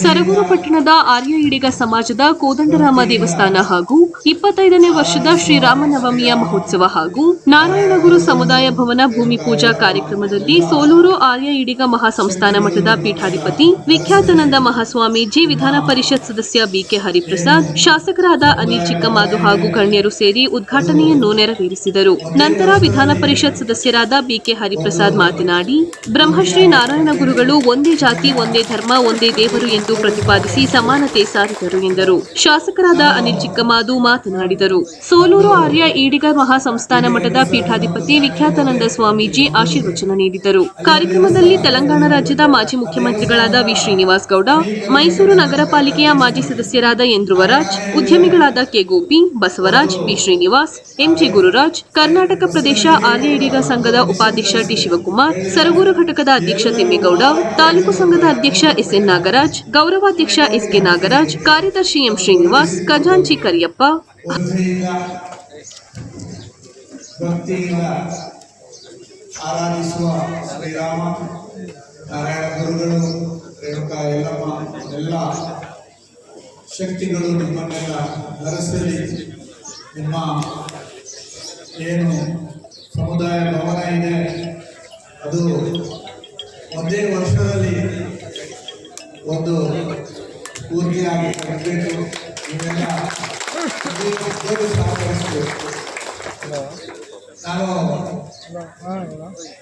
ಸರಗೂರು ಪಟ್ಟಣದ ಆರ್ಯ ಈಡಿಗ ಸಮಾಜದ ಕೋದಂಡರಾಮ ದೇವಸ್ಥಾನ ಹಾಗೂ ಇಪ್ಪತ್ತೈದನೇ ವರ್ಷದ ಶ್ರೀರಾಮನವಮಿಯ ಮಹೋತ್ಸವ ಹಾಗೂ ನಾರಾಯಣಗುರು ಸಮುದಾಯ ಭವನ ಭೂಮಿ ಪೂಜಾ ಕಾರ್ಯಕ್ರಮದಲ್ಲಿ ಸೋಲೂರು ಆರ್ಯ ಈಡಿಗ ಮಹಾಸಂಸ್ಥಾನ ಮಠದ ಪೀಠಾಧಿಪತಿ ವಿಖ್ಯಾತನಂದ ಮಹಾಸ್ವಾಮೀಜಿ ವಿಧಾನ ಪರಿಷತ್ ಸದಸ್ಯ ಬಿಕೆ ಹರಿಪ್ರಸಾದ್, ಶಾಸಕರಾದ ಅನಿಲ್ ಚಿಕ್ಕಮಾದು ಹಾಗೂ ಗಣ್ಯರು ಸೇರಿ ಉದ್ಘಾಟನೆಯನ್ನು ನೆರವೇರಿಸಿದರು. ನಂತರ ವಿಧಾನ ಪರಿಷತ್ ಸದಸ್ಯರಾದ ಬಿಕೆ ಹರಿಪ್ರಸಾದ್ ಮಾತನಾಡಿ, ಬ್ರಹ್ಮಶ್ರೀ ನಾರಾಯಣ ಗುರುಗಳು ಒಂದೇ ಜಾತಿ, ಒಂದೇ ಧರ್ಮ, ಒಂದೇ ದೇವರು ಎಂದು ಪ್ರತಿಪಾದಿಸಿ ಸಮಾನತೆ ಸಾರಿದರು ಎಂದರು. ಶಾಸಕರಾದ ಅನಿಲ್ ಚಿಕ್ಕಮಾದು ಮಾತನಾಡಿದರು. ಸೋಲೂರು ಆರ್ಯ ಈಡಿಗ ಮಹಾಸಂಸ್ಥಾನ ಮಠದ ಪೀಠಾಧಿಪತಿ ವಿಖ್ಯಾತಾನಂದ ಸ್ವಾಮೀಜಿ ಆಶೀರ್ವಚನ ನೀಡಿದರು. ಕಾರ್ಯಕ್ರಮದಲ್ಲಿ ತೆಲಂಗಾಣ ರಾಜ್ಯದ ಮಾಜಿ ಮುಖ್ಯಮಂತ್ರಿಗಳಾದ ವಿ. ಶ್ರೀನಿವಾಸ್ ಗೌಡ ಮೈಸೂರು ನಗರ ಪಾಲಿಕೆಯ ಮಾಜಿ ಸದಸ್ಯರಾದ N Dhruvaraj ಉದ್ಯಮಿಗಳಾದ K. Gopi, Basavaraj B Srinivas MG Gururaj, Karnataka Pradesh Arya Ediga ಸಂಘದ ಉಪಾಧ್ಯಕ್ಷ ಟಿ. ಶಿವಕುಮಾರ್, ಸರಗೂರು ಘಟಕದ ಅಧ್ಯಕ್ಷ ತಿಮ್ಮೇಗೌಡ, ತಾಲೂಕು ಸಂಘದ ಅಧ್ಯಕ್ಷ ಎಸ್. ಎನ್. ನಾಗರಾಜ್ ಗೌರವಾಧ್ಯಕ್ಷ ಎಸ್ ಕೆ ನಾಗರಾಜ್ ಕಾರ್ಯದರ್ಶಿ ಎಂ ಶ್ರೀನಿವಾಸ್ ಖಜಾಂಚಿ ಕರಿಯಪ್ಪ ಶ್ರದ್ಧೆಯಿಂದ ಭಕ್ತಿಯಿಂದ ಆರಾಧಿಸುವ ಶ್ರೀರಾಮ ನಾರಾಯಣ ಗುರುಗಳು ರೇಣುಕಾ ಯಲ್ಲಮ್ಮ ಎಲ್ಲ ಶಕ್ತಿಗಳು ನಿಮ್ಮನ್ನೆಲ್ಲ ಹರಸಲಿ ನಿಮ್ಮ ಏನು ಸಮುದಾಯ ಭವನ ಇದೆ ಅದು ಒಂದೇ ವರ್ಷದಲ್ಲಿ ಒಂದು ಪೂರ್ತಿಯಾಗಿ ಬರಬೇಕು ಇವೆಲ್ಲ ವರ್ಷದಲ್ಲಿ ಸಹಕರಿಸಬೇಕು ನಾನು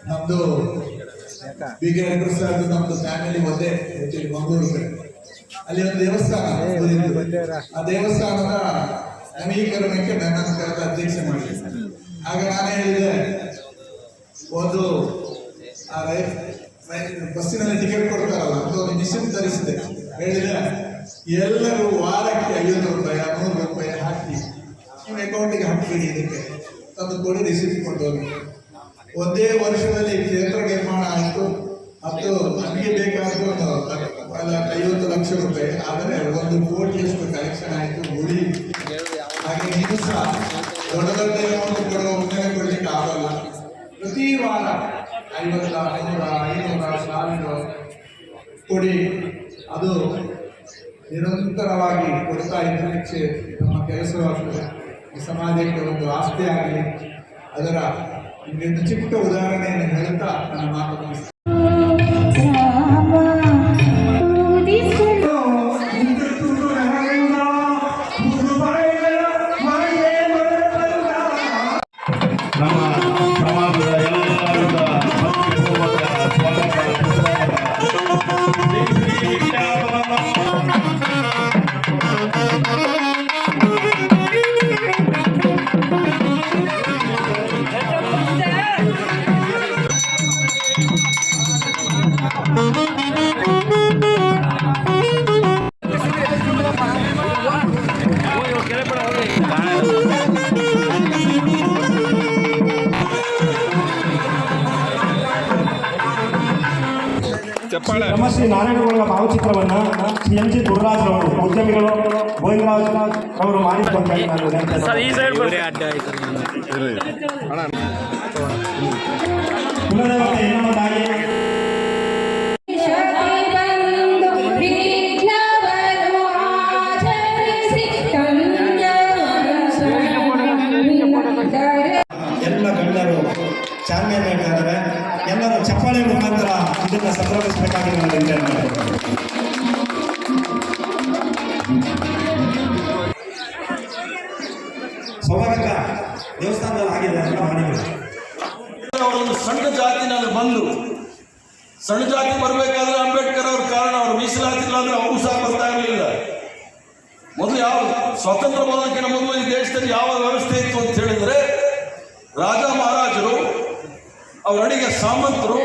ನಮ್ದು ಬಿಗೆ ಸರ್ ನಮ್ದು ಫ್ಯಾಮಿಲಿ ಒಂದೇ ಹೆಚ್ಚಿನ ಮಂಗಳೂರು ಕಡೆ. ಅಲ್ಲಿ ಒಂದು ದೇವಸ್ಥಾನ. ಆ ದೇವಸ್ಥಾನದ ನವೀಕರಣಕ್ಕೆ ನನ್ನನ್ನು ಕರೆದ ಅಧ್ಯಕ್ಷೆ ಮಾಡಿದೆ ಆಗ ನಾನು ಹೇಳಿದೆ ಒಂದು ಆ ರೈ- ರೈ- ಬಸ್ಸಿನಲ್ಲಿ ಟಿಕೆಟ್ ಕೊಡ್ತಾರಲ್ಲ ಅಂತ ಒಂದು ಮಿಷನ್ ತರಿಸಿದೆ. ಹೇಳಿದೆ, ಎಲ್ಲರೂ ವಾರಕ್ಕೆ ಐವತ್ತು ರೂಪಾಯಿ ನೂರು ರೂಪಾಯಿ ಹಾಕಿ ನಿಮ್ಮ ಅಕೌಂಟಿಗೆ ಹಾಕ್ಬಿಡಿ ಇದಕ್ಕೆ. ತಂದು ಕೊಡಿ ರಿಸೀಟ್ ಕೊಟ್ಟೋಗಿ ಒಂದೇ ವರ್ಷದಲ್ಲಿ ಕ್ಷೇತ್ರ ನಿರ್ಮಾಣ ಆಯಿತು. ಮತ್ತು ನಮಗೆ ಬೇಕಾದ ಒಂದು ಐವತ್ತು ಲಕ್ಷ ರೂಪಾಯಿ. ಆದರೆ ಒಂದು ಕೋಟಿಯಷ್ಟು ಕಲೆಕ್ಷನ್ ಆಯಿತು ಗುಡಿ ಹಾಗೆ ನೀವು ಸಹ ದೊಡ್ಡ ದೊಡ್ಡ ಅಮೌಂಟ್ ಕೊಡುವ ಒಂದನೇ ಕೊಡಲಿಕ್ಕೆ ಆಗಲ್ಲ. ಪ್ರತಿ ವಾರ ಐವತ್ತ ನೂರ ಐನೂರ ಸಾವಿರ. ಕೊಡಿ. ಅದು ನಿರಂತರವಾಗಿ ಕೊಡ್ತಾ ಕ್ಷೇ- ನಮ್ಮ ಕೆಲಸವಾಗ್ತದೆ ಈ ಸಮಾಜಕ್ಕೆ ಒಂದು ಆಸ್ತಿಯಾಗಲಿ ಅದರ ಒಂದು ಚಿಕ್ಕ ಉದಾಹರಣೆಯನ್ನು ಹೇಳ್ತಾ ನನ್ನ ಮಾತು ಬ್ರಹ್ಮಶ್ರೀ ನಾರಾಯಣಗೌಡರ ಭಾವಚಿತ್ರವನ್ನ ಸಿ ಎಂ ಜಿ ಗುರುರಾಜ್ ಅವರು ಉದ್ಯಮಿಗಳು ಗೋವಿಂದರಾಜ್ ಅವರು ಮಾಡಿದ್ದು ಅಂತ. ಕುಲದೇವತೆ ಸೌಭಾಗ್ಯ ದೇವಸ್ಥಾನದಲ್ಲಿ ಆಗಿದೆ ಅಂತ ಮಾಡಿದ್ರು ಅವರೊಂದು ಸಣ್ಣ ಜಾತಿನಲ್ಲಿ ಬಂದು, ಸಣ್ಣ ಜಾತಿ ಬರಬೇಕಾದ್ರೆ ಅಂಬೇಡ್ಕರ್ ಅವ್ರ ಕಾರಣ ಅವ್ರು ಮೀಸಲಾತಿಲ್ಲ ಅಂದ್ರೆ ಅವರು ಸಹ ಬರ್ತಾ ಮೊದಲು ಯಾವ ಸ್ವತಂತ್ರ ಬರೋದಕ್ಕಿಂತ ಮೊದಲು ಈ ದೇಶದಲ್ಲಿ ಯಾವ ವ್ಯವಸ್ಥೆ ಇತ್ತು ಅಂತ ಹೇಳಿದ್ರೆ, ರಾಜ ಮಹಾರಾಜರು, ಅವರ ಅಡಿಗೆ ಸಾಮಂತರು,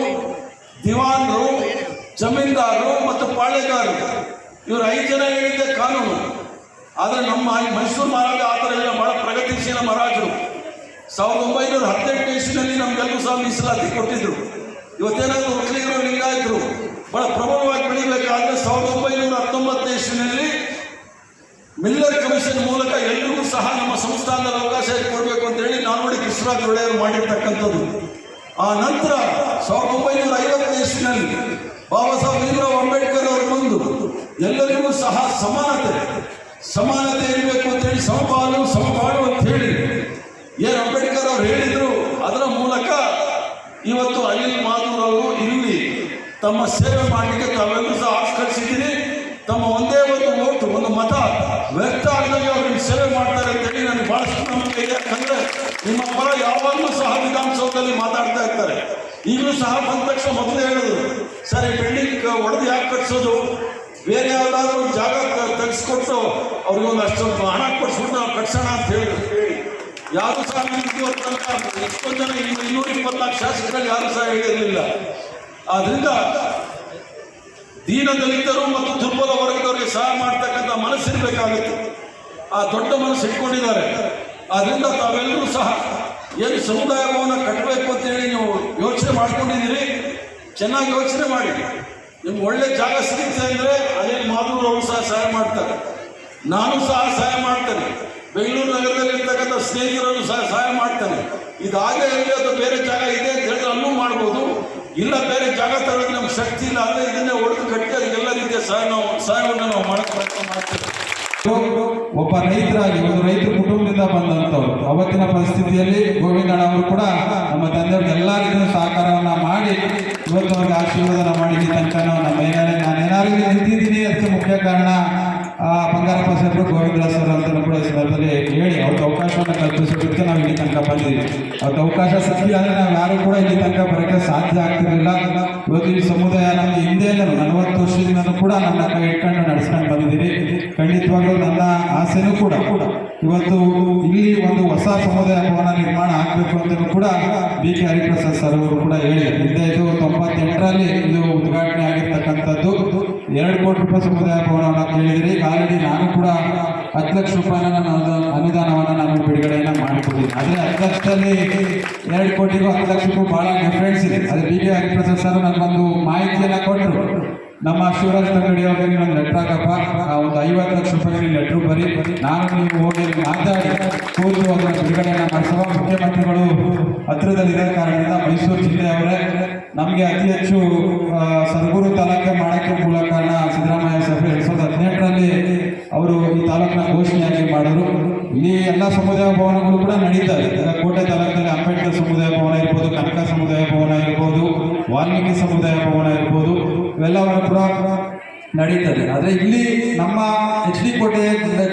ದಿವಾನರು, ಜಮೀನ್ದಾರರು ಮತ್ತು ಪಾಳೆಗಾರರು. ಇವರು ಐದು ಜನ ಹೇಳಿದ್ದೆ ಕಾನೂನು. ಆದರೆ ನಮ್ಮ ಮೈಸೂರು ಮಹಾರಾಜ ಆ ಥರ ಎಲ್ಲ ಬಹಳ ಪ್ರಗತಿಶೀಲ ಮಹಾರಾಜರು. ಸಾವಿರದ ಒಂಬೈನೂರ ಹದಿನೆಂಟು ಇಸ್ವಿನಲ್ಲಿ ನಮ್ಗೆಲ್ಲರೂ ಸಹ ಮೀಸಲಾತಿ ಕೊಟ್ಟಿದ್ರು. ಇವತ್ತೇನಾದರೂ ಒಕ್ಕಲಿಗರು ಲಿಂಗಾಯತರು, ಬಹಳ ಪ್ರಬಲವಾಗಿ ಬೆಳಿಬೇಕಾದ್ರೆ ಸಾವಿರದ ಒಂಬೈನೂರ ಹತ್ತೊಂಬತ್ತನೇ ಇಸ್ವಿನಲ್ಲಿ ಮಿಲ್ಲರ್ ಕಮಿಷನ್ ಮೂಲಕ ಎಲ್ರಿಗೂ ಸಹ ನಮ್ಮ ಸಂಸ್ಥಾನದಲ್ಲಿ ಅವಕಾಶ ಕೊಡಬೇಕು ಅಂತ ಹೇಳಿ ನೋಡಿ ಕೃಷ್ಣರಾಜ ಒಡೆಯರು ಮಾಡಿರ್ತಕ್ಕಂಥದ್ದು. ಆ ನಂತರ ಸಾವಿರದ ಒಂಬೈನೂರ ಐವತ್ತನೇ ಇಸ್ವಿನಲ್ಲಿ ಬಾಬಾ ಸಾಹೇಬ್ ಭೀಮರಾವ್ ಅಂಬೇಡ್ಕರ್ ಅವರು ಬಂದು ಎಲ್ಲರಿಗೂ ಸಹ ಸಮಾನತೆ ಸಮಾನತೆ ಇರಬೇಕು ಅಂತ ಹೇಳಿ, ಸಮಪಾಲು ಸಮಪಾಲು ಅಂತ ಹೇಳಿ ಏನು ಅಂಬೇಡ್ಕರ್ ಅವರು ಹೇಳಿದ್ರು, ಅದರ ಮೂಲಕ ಇವತ್ತು ಅನಿಲ್ ಮಾಧೂರ್ ಅವರು ಇಲ್ಲಿ ತಮ್ಮ ಸೇವೆ ಮಾಡಲಿಕ್ಕೆ ನಿಮ್ಮ ಪರ ಯಾವಾಗಲೂ ಸಹ ವಿಧಾನಸೌಧದಲ್ಲಿ ಮಾತಾಡ್ತಾ ಇರ್ತಾರೆ. ಈಗಲೂ ಸಹ ಬಂದ ತಕ್ಷಣ ಮೊದಲೇ ಹೇಳೋದು ಸರ್ ಈ ಬಿಲ್ಡಿಂಗ್ ಒಡೆದು ಯಾಕೆ ಕಟ್ಸೋದು? ಬೇರೆ ಯಾವ್ದಾದ್ರು ಜಾಗ ತೆಗೆಸ್ಕೊಟ್ಟು ಅವ್ರಿಗೆ ಒಂದು ಅಷ್ಟೊಂದು ಹಣ ಕೊಡಿಸ್ಬಿಟ್ಟು ನಾವು ಕಟ್ಸೋಣ ಅಂತ ಹೇಳಿ ಯಾರು ಸಹ ಎಷ್ಟೊಂದು ಜನ ಇನ್ನು ಇನ್ನೂರ ಇಪ್ಪತ್ನಾಲ್ಕು ಶಾಸಕರಲ್ಲಿ ಯಾರು ಸಹ ಹೇಳಿರಲಿಲ್ಲ. ಆದ್ರಿಂದ ದೀನ ದಲಿತರು ಮತ್ತು ದುರ್ಬಲ ವರ್ಗದವರಿಗೆ ಸಹಾಯ ಮಾಡ್ತಕ್ಕಂಥ ಮನಸ್ಸಿರ್ಬೇಕಾಗುತ್ತೆ. ಆ ದೊಡ್ಡ ಮನಸ್ಸು ಇಟ್ಕೊಂಡಿದ್ದಾರೆ. ಆದ್ರಿಂದ ತಾವೆಲ್ಲರೂ ಸಹ ಏನು ಸಮುದಾಯ ಭವನ ಕಟ್ಟಬೇಕು ಅಂತೇಳಿ ನೀವು ಯೋಚನೆ ಮಾಡ್ಕೊಂಡಿದ್ದೀರಿ? ಚೆನ್ನಾಗಿ ಯೋಚನೆ ಮಾಡಿ. ನಿಮ್ಗೆ ಒಳ್ಳೆ ಜಾಗ ಸಿಗುತ್ತೆ ಅಂದರೆ ಅದೇ ಅವರು ಸಹ ಸಹಾಯ ಮಾಡ್ತಾರೆ. ನಾನು ಸಹ ಸಹಾಯ ಮಾಡ್ತೇನೆ. ಬೆಂಗಳೂರು ನಗರದಲ್ಲಿ ಇರ್ತಕ್ಕಂಥ ಸ್ನೇಹಿತರನ್ನು ಸಹ ಸಹಾಯ ಮಾಡ್ತೇನೆ. ಇದಾಗೆ ಎಲ್ಲಿ ಅದು ಬೇರೆ ಜಾಗ ಇದೆ ಅಂತ ಹೇಳಿದ್ರೆ ಅಲ್ಲೂ ಮಾಡ್ಬೋದು. ಇಲ್ಲ ಬೇರೆ ಜಾಗ ತರೋದಕ್ಕೆ ನಮ್ಗೆ ಶಕ್ತಿ ಇಲ್ಲ ಅಂದರೆ ಇದನ್ನೇ ಹೊಡೆದು ಕಟ್ಟಿ ಅದಕ್ಕೆಲ್ಲ ರೀತಿಯ ಸಹಾಯ ನಾವು ಸಹಾಯವನ್ನು ನಾವು ಮಾಡೋಕ್ಕೆ ಪ್ರಯತ್ನ ಮಾಡ್ತೇವೆ. ಒಬ್ಬ ರೈತರಾಗಿ, ಒಂದು ರೈತ ಕುಟುಂಬದಿಂದ ಬಂದಂಥವ್ರು. ಅವತ್ತಿನ ಪರಿಸ್ಥಿತಿಯಲ್ಲಿ ಗೋವಿಂದಣ್ಣ ಅವರು ಕೂಡ ನಮ್ಮ ತಂದೆಯವ್ರಿಗೆ ಎಲ್ಲ ರೀತಿಯ ಸಹಕಾರವನ್ನ ಮಾಡಿ, ಇವತ್ತು ಅವ್ರಿಗೆ ಆಶೀರ್ವಾದನ ಮಾಡಿದ ತನಕ ನಮ್ಮ ಏನಾದ್ರೆ ನಾನು ಏನಾದ್ರೂ ನಿಂತಿದ್ದೀನಿ ಅದಕ್ಕೆ ಮುಖ್ಯ ಕಾರಣ ಬಂಗಾರಪ್ಪ ಸರ್ ಗೋವಿಂದರಾಜ್ ಸರ್ ಅಂತ ಕೂಡ ಸಂದರ್ಭದಲ್ಲಿ ಹೇಳಿ ಅವ್ರದ್ದು ಅವಕಾಶವನ್ನು ಕಲ್ಪಿಸೋದಕ್ಕೆ ನಾವು ಇಲ್ಲಿ ತನಕ ಬಂದಿದ್ದೀವಿ. ಅವ್ರದ್ದು ಅವಕಾಶ ಸಿಕ್ಕಿಲ್ಲ ಅಂದರೆ ನಾವು ಯಾರು ಕೂಡ ಇಲ್ಲಿ ತನಕ ಬರೋಕ್ಕೆ ಸಾಧ್ಯ ಆಗ್ತಿರಲಿಲ್ಲ. ಇವತ್ತು ಈ ಸಮುದಾಯ ನಮ್ಮ ಹಿಂದೆ ನಲವತ್ತು ವರ್ಷದಿಂದನೂ ಕೂಡ ನನ್ನ ಕೈ ಇಟ್ಕೊಂಡು ನಡೆಸ್ಕೊಂಡು ಬಂದಿದ್ದೀರಿ. ಖಂಡಿತವಾಗ್ಲೂ ನನ್ನ ಆಸೆನೂ ಕೂಡ ಕೂಡ ಇವತ್ತು ಇಲ್ಲಿ ಒಂದು ಹೊಸ ಸಮುದಾಯ ಭವನ ನಿರ್ಮಾಣ ಆಗಬೇಕು ಅಂತಲೂ ಕೂಡ ಬಿ ಕೆ ಹರಿಪ್ರಸಾದ್ ಸರ್ ಅವರು ಕೂಡ ಹೇಳಿದ್ದಾರೆ ಹಿಂದೆ ಇದು ತೊಂಬತ್ತೆಂಟರಲ್ಲಿ ಇದು ಉದ್ಘಾಟನೆ ಆಗಿರ್ತಕ್ಕಂಥದ್ದು. ಎರಡು ಕೋಟಿ ರೂಪಾಯಿ ಸಮುದಾಯ ಭವನವನ್ನು ಕೇಳಿದರೆ ಆಲ್ರೆಡಿ ನಾನು ಕೂಡ ಹತ್ತು ಲಕ್ಷ ರೂಪಾಯಿನ ನಾನು ಅನುದಾನ- ಅನುದಾನವನ್ನು ನಾನು ಬಿಡುಗಡೆಯನ್ನು ಮಾಡಿಕೊಂಡಿದ್ದೀನಿ ಆದರೆ ಹತ್ತು ಲಕ್ಷದಲ್ಲಿ ಎರಡು ಕೋಟಿಗೂ ಹತ್ತು ಲಕ್ಷಕ್ಕೂ ಭಾಳ ಡಿಫ್ರೆನ್ಸ್ ಇದೆ. ಅದೇ ಬಿ ಕೆ ಹರಿಪ್ರಸಾದ್ ಸರ್ ನನಗೊಂದು ಮಾಹಿತಿಯನ್ನು ಕೊಟ್ಟರು ನಮ್ಮ ಶಿವರಾಜ್ ತಂಗಡಿ ಅವರಿಗೆ ಒಂದು ಲೆಟ್ರ್ ಹಾಕಪ್ಪ. ಒಂದು ಐವತ್ತು ಲಕ್ಷ ರೂಪಾಯಿ ಲೆಟ್ರು ಬರೀ. ನಾನು ನೀವು ಹೋಗಿ ಮಾತಾಡಿ, ಕೂತು ಅದನ್ನು ಬಿಡುಗಡೆಯನ್ನು ಮಾಡಿಸುವ ಮುಖ್ಯಮಂತ್ರಿಗಳು ಹತ್ರದಲ್ಲಿರೋ ಇರೋ ಕಾರಣದಿಂದ ಮೈಸೂರು ಜಿಲ್ಲೆಯವರೇ, ನಮಗೆ ಅತಿ ಹೆಚ್ಚು ಸದ್ಗುರು ತಾಲೂಕೆ ಮಾಡೋಕ್ಕೆ ಮೂಲ ಕಾರಣ ಸಿದ್ದರಾಮಯ್ಯ ಸಭೆ ಎರಡು ಸಾವಿರದ ಹದಿನೆಂಟರಲ್ಲಿ ಅವರು ಈ ತಾಲೂಕಿನ ಘೋಷಣೆಯಾಗಿ ಮಾಡಿದ್ರು. ಇಲ್ಲಿ ಎಲ್ಲ ಸಮುದಾಯ ಭವನಗಳು ಕೂಡ ನಡೀತಾ ಇದೆ. ಕೋಟೆ ತಾಲೂಕಲ್ಲಿ ಅಂಬೇಡ್ಕರ್ ಸಮುದಾಯ ಭವನ ಇರ್ಬೋದು, ಕನಕ ಸಮುದಾಯ ಭವನ ಇರ್ಬೋದು, ವಾಲ್ಮೀಕಿ ಸಮುದಾಯ ಭವನ ಇರ್ಬೋದು. ಇವೆಲ್ಲವನ್ನು ಕೂಡ ನಡೀತದೆ. ಆದರೆ ಇಲ್ಲಿ ನಮ್ಮ ಎಚ್ ಡಿ ಕೋಟೆ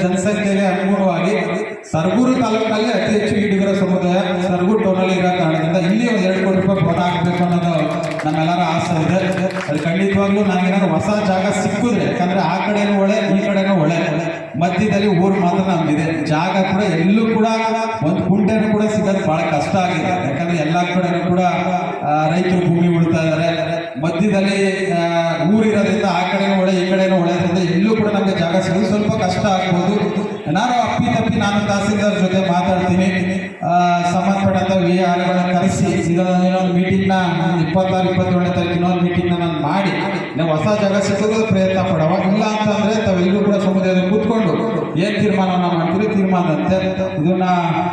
ಜನಸಂಖ್ಯೆಗೆ ಅನುಗುಣವಾಗಿ ಸರ್ಗೂರು ತಾಲೂಕಿನಲ್ಲಿ ಅತಿ ಹೆಚ್ಚು ಈಡುಗರ ಸಮುದಾಯ ಸರ್ಗೂರು ಟೋನಲ್ಲಿ ಇರೋ ಕಾರಣದಿಂದ ಇಲ್ಲಿ ಒಂದು ಎರಡು ಕೋಟಿ ರೂಪಾಯಿ ಭವನ ಹಾಕಬೇಕು ಅನ್ನೋದು ನಮ್ಮೆಲ್ಲರ ಆಸೆ ಇದೆ. ಅದು ಖಂಡಿತವಾಗ್ಲೂ ನನಗೇನಾದ್ರು ಹೊಸ ಜಾಗ ಸಿಕ್ಕಿದ್ರೆ, ಯಾಕಂದರೆ ಆ ಕಡೆನೂ ಒಳ್ಳೆ, ಈ ಕಡೆನೂ ಒಳ್ಳೆ. ಮಧ್ಯದಲ್ಲಿ ಊರು ಮಾತ್ರ ನಮಗಿದೆ ಜಾಗ ಕೂಡ ಎಲ್ಲೂ ಕೂಡ ಒಂದು ಕುಂಟೆನೂ ಕೂಡ ಸಿಗೋದು ಭಾಳ ಕಷ್ಟ ಆಗಿದೆ. ಯಾಕಂದರೆ ಎಲ್ಲ ಕಡೆನೂ ಕೂಡ ರೈತರು ಭೂಮಿ ಉಳ್ತಾ ಇದ್ದಾರೆ ಮಧ್ಯದಲ್ಲಿ ಊರಿರೋದ್ರಿಂದ ಆ ಕಡೆನೂ ಹೊಳೆ, ಈ ಕಡೆನೂ ಒಳ್ಳೆದ್ರಿಂದ ಎಲ್ಲೂ ಕೂಡ ನಮಗೆ ಜಾಗ ಸಿಗೋದು ಸ್ವಲ್ಪ ಕಷ್ಟ ಆಗ್ಬೋದು. ನಾನು ಅಪ್ಪಿ ತಪ್ಪಿ ನಾನು ತಹಸೀಲ್ದಾರ್ ಜೊತೆ ಮಾತಾಡ್ತೀನಿ. ಸಂಬಂಧಪಟ್ಟಂಥ ವಿ ಆರ್ಗಳನ್ನ ಕರೆಸಿ ಇನ್ನೊಂದು ಮೀಟಿಂಗ್ನ ಇಪ್ಪತ್ತಾರು, ಇಪ್ಪತ್ತೇಳನೇ ತಾರೀಕು ಇನ್ನೊಂದು ಮೀಟಿಂಗ್ನ ನಾನು ಮಾಡಿ ನಾವು ಹೊಸ ಜಾಗ ಸಿಕ್ಕೋದು ಪ್ರಯತ್ನ ಪಡವ. ಇಲ್ಲ ಅಂತಂದ್ರೆ ತಾವೆಲ್ಲರೂ ಕೂಡ ಸಮುದಾಯದಲ್ಲಿ ಕೂತ್ಕೊಂಡು ಏನು ತೀರ್ಮಾನ ಮಾಡ್ತೀರಿ? ತೀರ್ಮಾನದಂತೆ ಇದನ್ನ